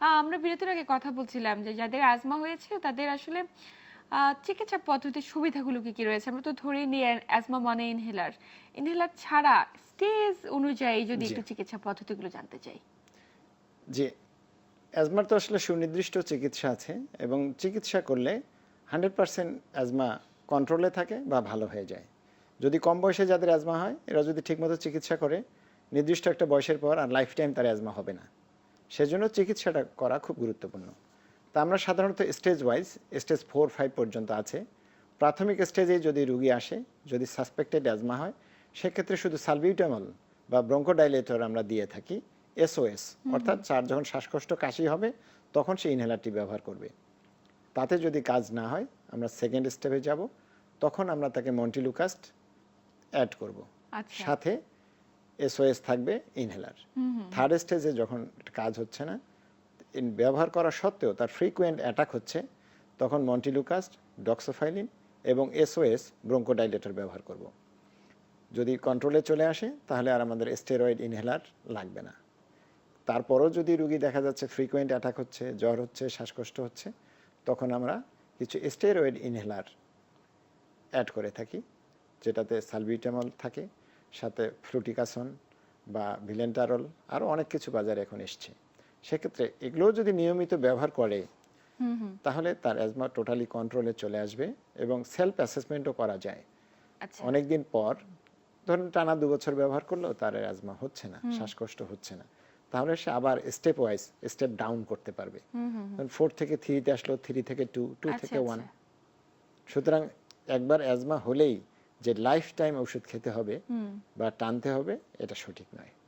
আমরা বিরতির আগে কথা বলছিলাম যে যাদের আজমা হয়েছে তাদের আসলে চিকিৎসা পদ্ধতির সুবিধাগুলো কি কি রয়েছে? আমরা তো ধরে নিই অ্যাজমা মানে ইনহেলার ইনহেলার ছাড়া স্টেজ অনুযায়ী যদি একটু চিকিৎসা পদ্ধতিগুলো জানতে চাই। যে অ্যাজমার তো আসলে সুনির্দিষ্ট চিকিৎসা আছে এবং চিকিৎসা করলে হান্ড্রেড পার্সেন্ট অ্যাজমা কন্ট্রোলে থাকে বা ভালো হয়ে যায়। যদি কম বয়সে যাদের অ্যাজমা হয় এরা যদি ঠিকমতো চিকিৎসা করে নির্দিষ্ট একটা বয়সের পর আর লাইফ টাইম তার অ্যাজমা হবে না। সেজন্য চিকিৎসাটা করা খুব গুরুত্বপূর্ণ। তা আমরা সাধারণত stage wise stage four five পর্যন্ত আছে। প্রাথমিক স্টেজে যদি রুগী আসে যদি সাসপেক্টেড অ্যাজমা হয় সেক্ষেত্রে শুধু সালবিউটামল বা ব্রঙ্কোডাইলেটর আমরা দিয়ে থাকি এসওএস অর্থাৎ যার যখন শ্বাসকষ্ট কাশি হবে তখন সে ইনহেলারটি ব্যবহার করবে। তাতে যদি কাজ না হয় আমরা সেকেন্ড স্টেপে যাব তখন আমরা তাকে মন্টিলুকাস্ট অ্যাড করব। আচ্ছা। সাথে এসওএস থাকবে ইনহেলার থার্ড স্টেজে যখন কাজ হচ্ছে না ইন- ব্যবহার করা সত্ত্বেও তার ফ্রিকুয়েন্ট অ্যাটাক হচ্ছে তখন মন্টিলুকাস্ট ডক্সোফাইলিন এবং এসওএস ব্রঙ্কোডাইলেটর ব্যবহার করব। যদি কন্ট্রোলে চলে আসে তাহলে আর আমাদের স্টেরয়েড ইনহেলার লাগবে না। তারপরও যদি রুগী দেখা যাচ্ছে ফ্রিকুয়েন্ট অ্যাটাক হচ্ছে জ্বর হচ্ছে শ্বাসকষ্ট হচ্ছে তখন আমরা কিছু স্টেরয়েড ইনহেলার অ্যাড করে থাকি যেটাতে সালবিটামল থাকে সাথে ফ্লুটিকাসন বা ভিলেন্টারল আরও অনেক কিছু বাজারে এখন এসছে। সেক্ষেত্রে এগুলোও যদি নিয়মিত ব্যবহার করে তাহলে তার অ্যাজমা টোটালি কন্ট্রোলে চলে আসবে এবং সেলফ অ্যাসেসমেন্টও করা যায়। আচ্ছা। অনেকদিন পর ধরুন টানা দু বছর ব্যবহার করলেও তার অ্যাজমা হচ্ছে না শ্বাসকষ্ট হচ্ছে না। তাহলে সে আবার স্টেপ ওয়াইজ স্টেপ ডাউন করতে পারবে। ফোর থেকে থ্রিতে আসলো থ্রি থেকে টু টু আচ্ছা, থেকে ওয়ান আচ্ছা। সুতরাং একবার অ্যাজমা হলেই যে লাইফ টাইম ওষুধ খেতে হবে বা টানতে হবে এটা সঠিক নয়।